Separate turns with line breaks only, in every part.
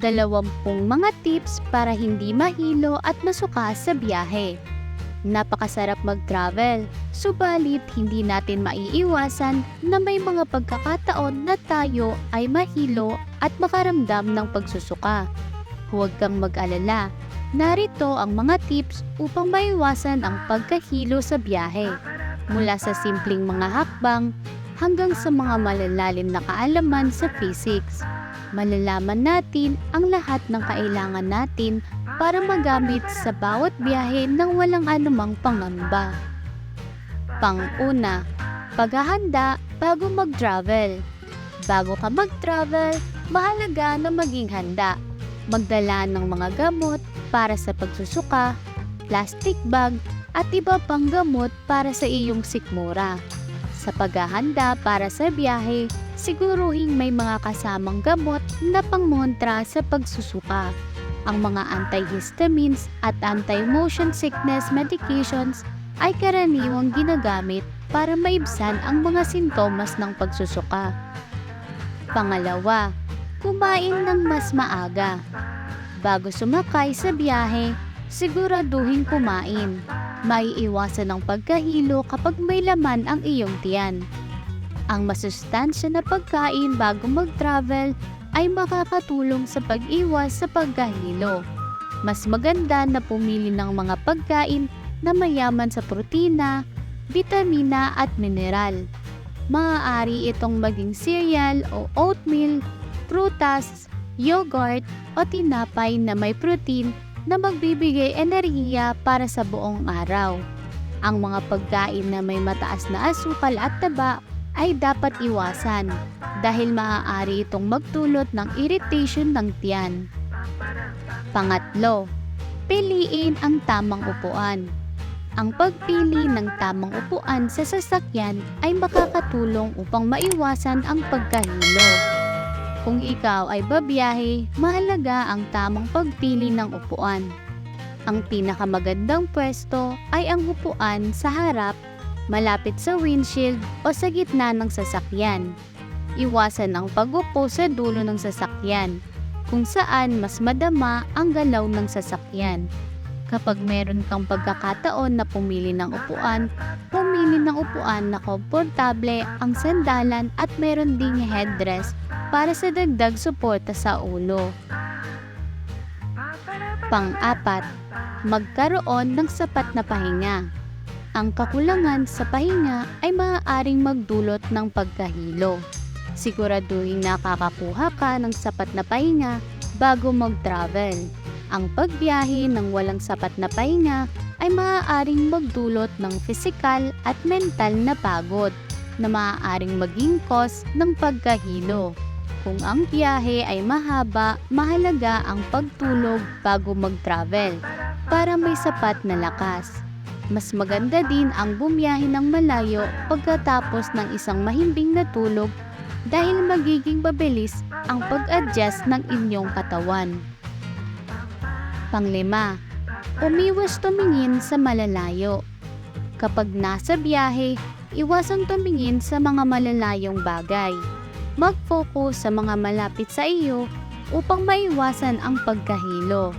Dalawampung mga tips para hindi mahilo at masuka sa biyahe. Napakasarap mag-travel, subalit hindi natin maiiwasan na may mga pagkakataon na tayo ay mahilo at makaramdam ng pagsusuka. Huwag kang mag-alala, narito ang mga tips upang maiwasan ang pagkahilo sa biyahe. Mula sa simpleng mga hakbang hanggang sa mga malalalim na kaalaman sa physics. Malalaman natin ang lahat ng kailangan natin para magamit sa bawat biyahe ng walang anumang pangamba. Pang-una, paghahanda bago mag-travel. Bago ka mag-travel, mahalaga na maging handa. Magdala ng mga gamot para sa pagsusuka, plastic bag, at iba pang gamot para sa iyong sikmura. Sa paghahanda para sa biyahe, siguruhing may mga kasamang gamot na pangmontra sa pagsusuka. Ang mga antihistamines at anti-motion sickness medications ay karaniwang ginagamit para maibsan ang mga sintomas ng pagsusuka. Pangalawa, kumain ng mas maaga. Bago sumakay sa biyahe, siguraduhin kumain. Maiiwasan ang pagkahilo kapag may laman ang iyong tiyan. Ang masustansya na pagkain bago mag-travel ay makakatulong sa pag-iwas sa pagkahilo. Mas maganda na pumili ng mga pagkain na mayaman sa protina, vitamina at mineral. Maaari itong maging cereal o oatmeal, prutas, yogurt o tinapay na may protein na magbibigay enerhiya para sa buong araw. Ang mga pagkain na may mataas na asukal at taba ay dapat iwasan dahil maaari itong magdulot ng irritation ng tiyan. Pangatlo, piliin ang tamang upuan. Ang pagpili ng tamang upuan sa sasakyan ay makakatulong upang maiwasan ang pagkahilo. Kung ikaw ay babiyahe, mahalaga ang tamang pagpili ng upuan. Ang pinakamagandang pwesto ay ang upuan sa harap, malapit sa windshield o sa gitna ng sasakyan. Iwasan ang pag-upo sa dulo ng sasakyan, kung saan mas madama ang galaw ng sasakyan. Kapag meron kang pagkakataon na pumili ng upuan, pumili ng upuan na komportable ang sandalan at meron ding headrest para sa dagdag suporta sa ulo. Pang-apat, magkaroon ng sapat na pahinga. Ang kakulangan sa pahinga ay maaaring magdulot ng pagkahilo. Siguraduhin nakakakuha ka ng sapat na pahinga bago mag-travel. Ang pagbiyahe ng walang sapat na pahinga ay maaaring magdulot ng pisikal at mental na pagod na maaaring maging cause ng pagkahilo. Kung ang biyahe ay mahaba, mahalaga ang pagtulog bago mag-travel para may sapat na lakas. Mas maganda din ang bumiyahe ng malayo pagkatapos ng isang mahimbing na tulog dahil magiging mabilis ang pag-adjust ng inyong katawan. Panglima, umiwas tumingin sa malalayo. Kapag nasa biyahe, iwasang tumingin sa mga malalayong bagay mag-focus sa mga malapit sa iyo upang maiwasan ang pagkahilo.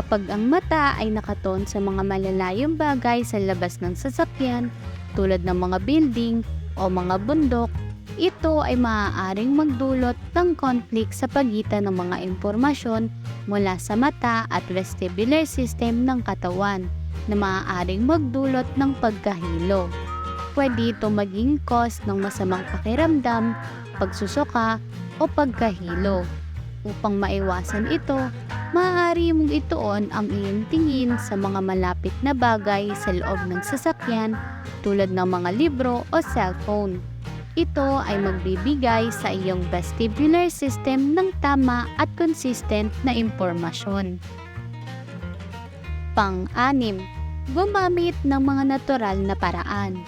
Kapag ang mata ay nakaton sa mga malalayong bagay sa labas ng sasakyan, tulad ng mga building o mga bundok, ito ay maaaring magdulot ng conflict sa pagitan ng mga impormasyon mula sa mata at vestibular system ng katawan na maaaring magdulot ng pagkahilo. Pwede ito maging cause ng masamang pakiramdam pagsusuka o pagkahilo. Upang maiwasan ito, maaari mong ituon ang iyong tingin sa mga malapit na bagay sa loob ng sasakyan tulad ng mga libro o cellphone. Ito ay magbibigay sa iyong vestibular system ng tama at consistent na impormasyon. Pang-anim, gumamit ng mga natural na paraan.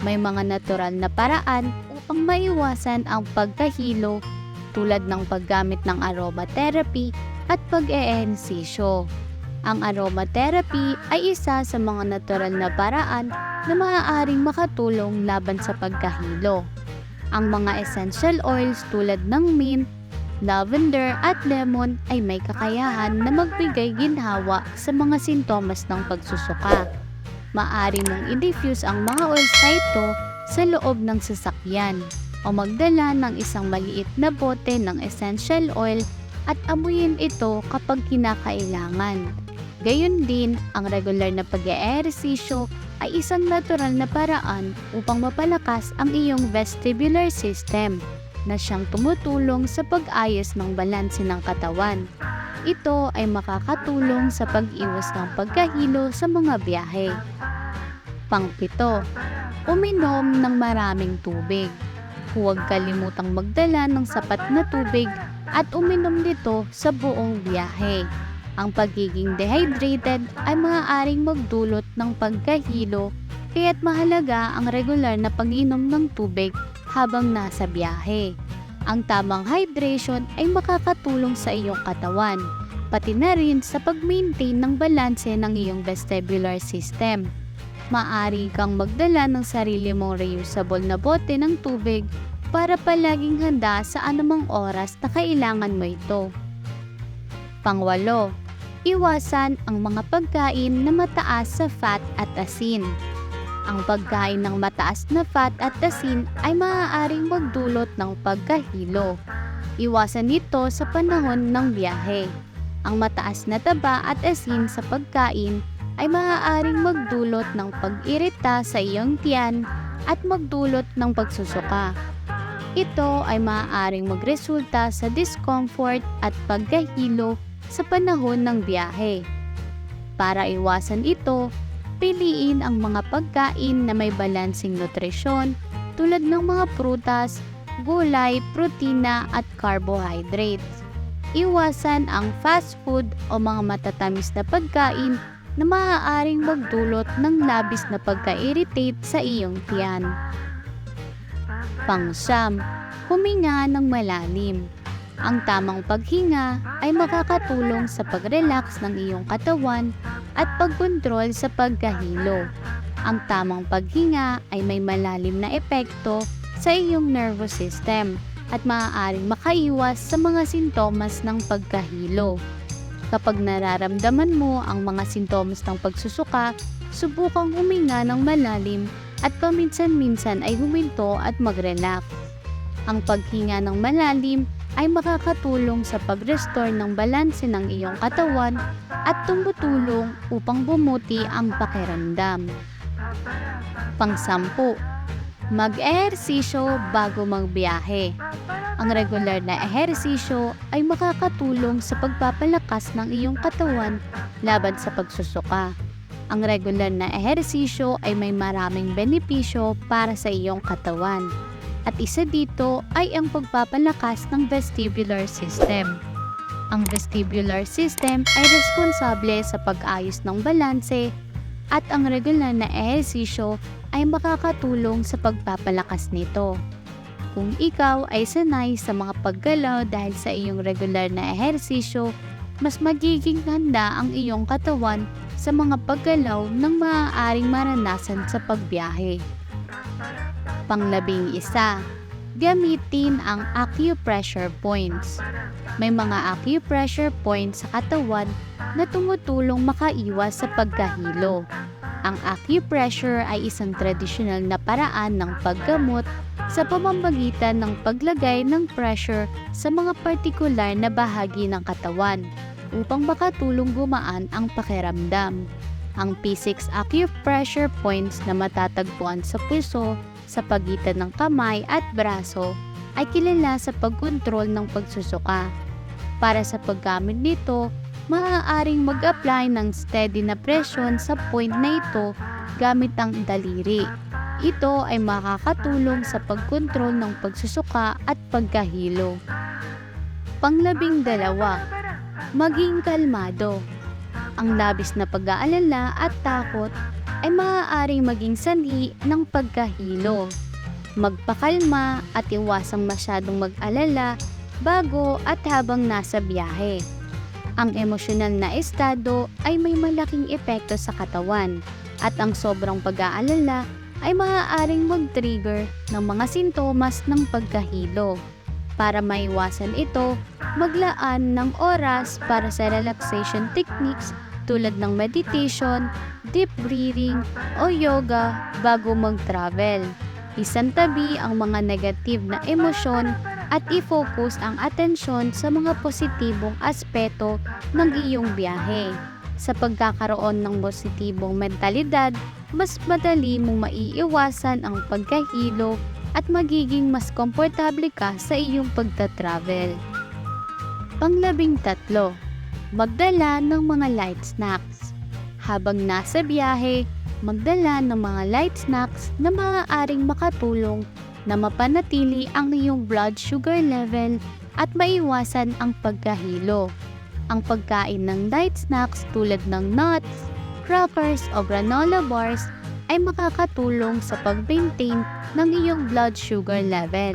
May mga natural na paraan upang maiwasan ang pagkahilo tulad ng paggamit ng aromatherapy at pag-eehensisyo. Ang aromatherapy ay isa sa mga natural na paraan na maaaring makatulong laban sa pagkahilo. Ang mga essential oils tulad ng mint, lavender at lemon ay may kakayahan na magbigay ginhawa sa mga sintomas ng pagsusuka. Maari mong i-diffuse ang mga oils na ito sa loob ng sasakyan o magdala ng isang maliit na bote ng essential oil at amuyin ito kapag kinakailangan. Gayon din, ang regular na pag-eehersisyo ay isang natural na paraan upang mapalakas ang iyong vestibular system na siyang tumutulong sa pag-ayos ng balanse ng katawan. Ito ay makakatulong sa pag-iwas ng pagkahilo sa mga biyahe. Pangpito, uminom ng maraming tubig. Huwag kalimutang magdala ng sapat na tubig at uminom nito sa buong biyahe. Ang pagiging dehydrated ay maaaring magdulot ng pagkahilo kaya't mahalaga ang regular na pag-inom ng tubig habang nasa biyahe. Ang tamang hydration ay makakatulong sa iyong katawan, pati na rin sa pag-maintain ng balanse ng iyong vestibular system. Maari kang magdala ng sarili mong reusable na bote ng tubig para palaging handa sa anumang oras na kailangan mo ito. Pangwalo, iwasan ang mga pagkain na mataas sa fat at asin. Ang pagkain ng mataas na fat at asin ay maaaring magdulot ng pagkahilo. Iwasan ito sa panahon ng biyahe. Ang mataas na taba at asin sa pagkain ay maaaring magdulot ng pag-irita sa iyong tiyan at magdulot ng pagsusuka. Ito ay maaaring magresulta sa discomfort at pagkahilo sa panahon ng biyahe. Para iwasan ito, piliin ang mga pagkain na may balansing nutrisyon tulad ng mga prutas, gulay, protina at carbohydrates. Iwasan ang fast food o mga matatamis na pagkain na maaaring magdulot ng labis na pagka-irritate sa iyong tiyan. Pangsyam, huminga ng malalim. Ang tamang paghinga ay makakatulong sa pag-relax ng iyong katawan at pagkontrol sa pagkahilo. Ang tamang paghinga ay may malalim na epekto sa iyong nervous system at maaaring makaiwas sa mga sintomas ng pagkahilo. Kapag nararamdaman mo ang mga sintomas ng pagsusuka, subukang huminga ng malalim at paminsan-minsan ay huminto at mag-relax. Ang paghinga ng malalim ay makakatulong sa pag-restore ng balanse ng iyong katawan at tumutulong upang bumuti ang pakiramdam. Pangsampu, mag-ehersisyo bago magbiyahe. Ang regular na ehersisyo ay makakatulong sa pagpapalakas ng iyong katawan laban sa pagsusuka. Ang regular na ehersisyo ay may maraming benepisyo para sa iyong katawan. At isa dito ay ang pagpapalakas ng vestibular system. Ang vestibular system ay responsable sa pag-ayos ng balanse at ang regular na ehersisyo ay makakatulong sa pagpapalakas nito. Kung ikaw ay sanay sa mga paggalaw dahil sa iyong regular na ehersisyo, mas magiging handa ang iyong katawan sa mga paggalaw ng maaaring maranasan sa pagbiyahe. Panglabing isa, gamitin ang acupressure points. May mga acupressure points sa katawan na tumutulong makaiwas sa pagkahilo. Ang acupressure ay isang tradisyonal na paraan ng paggamot sa pamamagitan ng paglagay ng pressure sa mga partikular na bahagi ng katawan upang makatulong gumaan ang pakiramdam. Ang P6 acupressure points na matatagpuan sa puso sa pagitan ng kamay at braso ay kilala sa pagkontrol ng pagsusuka. Para sa paggamit nito, maaaring mag-apply ng steady na presyon sa point na ito gamit ang daliri. Ito ay makakatulong sa pagkontrol ng pagsusuka at pagkahilo. Panglabing dalawa, maging kalmado. Ang labis na pag-aalala at takot ay maaaring maging sanhi ng pagkahilo. Magpakalma at iwasang masyadong mag-alala bago at habang nasa biyahe. Ang emosyonal na estado ay may malaking epekto sa katawan at ang sobrang pag-aalala ay maaaring mag-trigger ng mga sintomas ng pagkahilo. Para maiwasan ito, maglaan ng oras para sa relaxation techniques tulad ng meditation, deep breathing, o yoga bago mag-travel. Isantabi ang mga negative na emosyon at i-focus ang atensyon sa mga positibong aspeto ng iyong biyahe. Sa pagkakaroon ng positibong mentalidad, mas madali mong maiiwasan ang pagkahilo at magiging mas komportable ka sa iyong pagta-travel. Panglabing tatlo, magdala ng mga light snacks. Habang nasa biyahe, magdala ng mga light snacks na maaaring makatulong na mapanatili ang iyong blood sugar level at maiwasan ang pagkahilo. Ang pagkain ng light snacks tulad ng nuts, crackers o granola bars ay makakatulong sa pag-maintain ng iyong blood sugar level.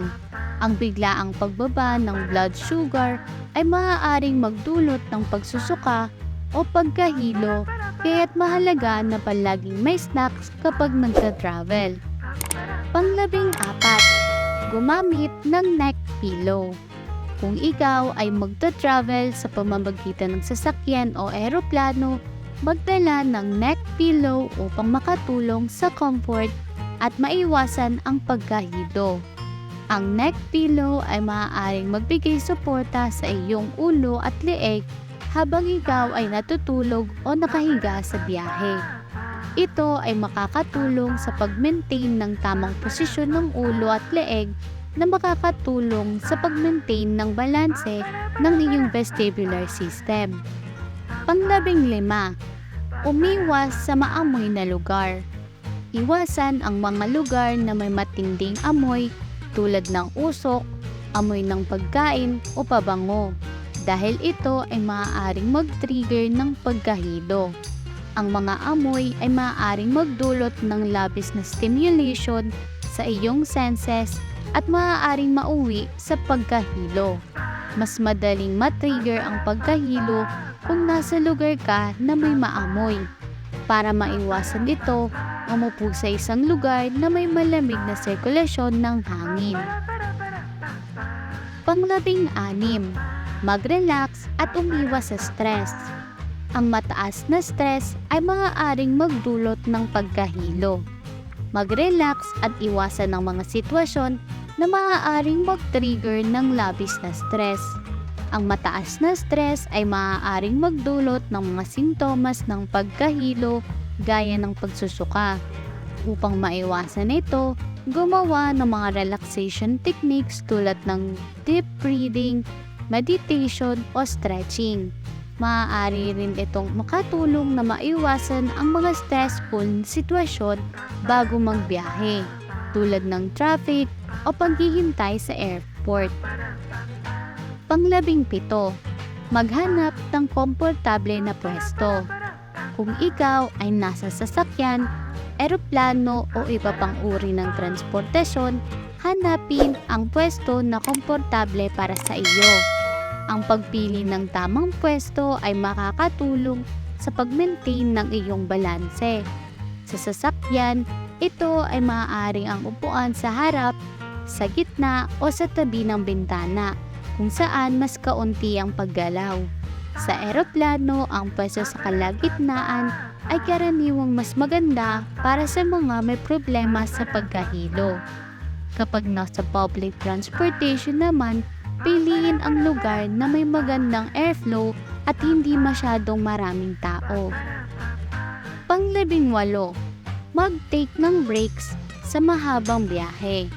Ang biglaang pagbaba ng blood sugar ay maaaring magdulot ng pagsusuka o pagkahilo kaya't mahalaga na palaging may snacks kapag nagta-travel. Panglabing apat, gumamit ng neck pillow. Kung ikaw ay magta-travel sa pamamagitan ng sasakyan o eroplano, magdala ng neck pillow upang makatulong sa comfort at maiwasan ang pagkahilo. Ang neck pillow ay maaaring magbigay suporta sa iyong ulo at leeg habang ikaw ay natutulog o nakahiga sa biyahe. Ito ay makakatulong sa pag-maintain ng tamang posisyon ng ulo at leeg na makakatulong sa pag-maintain ng balanse ng iyong vestibular system. Panglabing lima, umiwas sa maamoy na lugar. Iwasan ang mga lugar na may matinding amoy tulad ng usok, amoy ng pagkain o pabango dahil ito ay maaaring mag-trigger ng pagkahilo. Ang mga amoy ay maaaring magdulot ng labis na stimulation sa iyong senses at maaaring mauwi sa pagkahilo. Mas madaling matrigger ang pagkahilo kung nasa lugar ka na may maamoy. Para maiwasan ito, umupo sa isang lugar na may malamig na sirkulasyon ng hangin. Panglabing anim, mag-relax at umiwas sa stress. Ang mataas na stress ay maaaring magdulot ng pagkahilo. Mag-relax at iwasan ng mga sitwasyon na maaaring mag-trigger ng labis na stress. Ang mataas na stress ay maaaring magdulot ng mga sintomas ng pagkahilo gaya ng pagsusuka. Upang maiwasan ito, gumawa ng mga relaxation techniques tulad ng deep breathing, meditation o stretching. Maaari rin itong makatulong na maiwasan ang mga stressful sitwasyon bago magbiyahe, tulad ng traffic o paghihintay sa airport. Panglabing pito, maghanap ng komportable na pwesto. Kung ikaw ay nasa sasakyan, eroplano o iba pang uri ng transportasyon, hanapin ang pwesto na komportable para sa iyo. Ang pagpili ng tamang pwesto ay makakatulong sa pag-maintain ng iyong balanse. Sa sasakyan, ito ay maaaring ang upuan sa harap, sa gitna o sa tabi ng bintana kung saan mas kaunti ang paggalaw. Sa eroplano, ang pwesto sa kalagitnaan ay karaniwang mas maganda para sa mga may problema sa pagkahilo. Kapag nasa public transportation naman, piliin ang lugar na may magandang airflow at hindi masyadong maraming tao. Panglabing walo, mag-take ng breaks sa mahabang biyahe.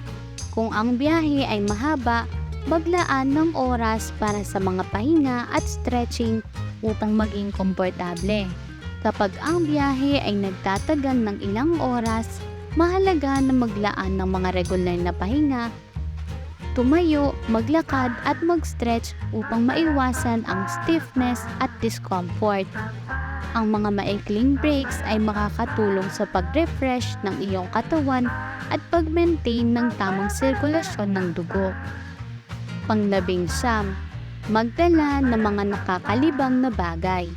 Kung ang biyahe ay mahaba, maglaan ng oras para sa mga pahinga at stretching upang maging komportable. Kapag ang biyahe ay nagtatagal ng ilang oras, mahalaga na maglaan ng mga regular na pahinga, tumayo, maglakad at mag-stretch upang maiwasan ang stiffness at discomfort. Ang mga maikling breaks ay makakatulong sa pag-refresh ng iyong katawan at pag-maintain ng tamang sirkulasyon ng dugo. Panglabing siyam, magdala ng mga nakakalibang na bagay.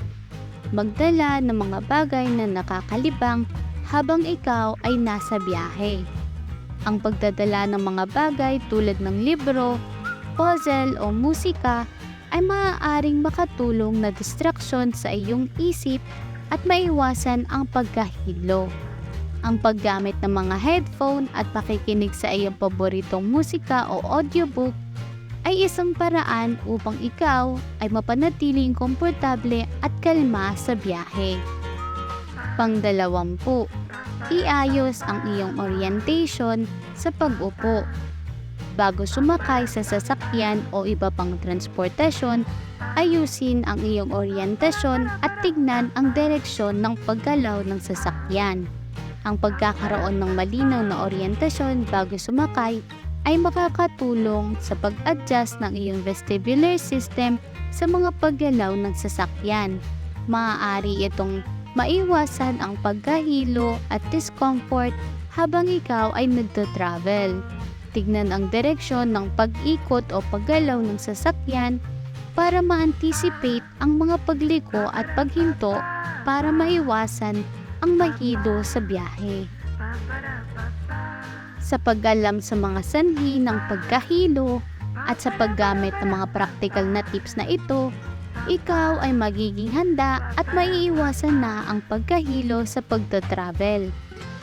Magdala ng mga bagay na nakakalibang habang ikaw ay nasa biyahe. Ang pagdadala ng mga bagay tulad ng libro, puzzle o musika ay maaaring makatulong na distraction sa iyong isip at maiwasan ang pagkahilo. Ang paggamit ng mga headphone at pakikinig sa iyong paboritong musika o audiobook ay isang paraan upang ikaw ay mapanatiling komportable at kalma sa biyahe. Pangdalawampu, iayos ang iyong orientation sa pag-upo. Bago sumakay sa sasakyan o iba pang transportasyon, ayusin ang iyong orientasyon at tignan ang direksyon ng paggalaw ng sasakyan. Ang pagkakaroon ng malinaw na orientasyon bago sumakay ay makakatulong sa pag-adjust ng iyong vestibular system sa mga paggalaw ng sasakyan. Maaari itong maiwasan ang pagkahilo at discomfort habang ikaw ay nagto-travel. Tignan ang direksyon ng pag-ikot o paggalaw ng sasakyan para ma-anticipate ang mga pagliko at paghinto para maiwasan ang mahilo sa biyahe. Sa pag-alam sa mga sanhi ng pagkahilo at sa paggamit ng mga practical na tips na ito, ikaw ay magiging handa at maiiwasan na ang pagkahilo sa pagta-travel.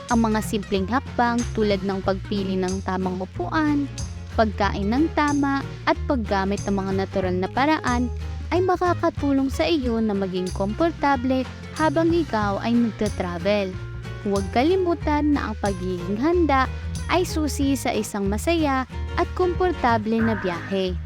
Ang mga simpleng hakbang tulad ng pagpili ng tamang upuan, pagkain ng tama at paggamit ng mga natural na paraan ay makakatulong sa iyo na maging komportable habang ikaw ay nagta-travel. Huwag kalimutan na ang pagiging handa ay susi sa isang masaya at komportable na biyahe.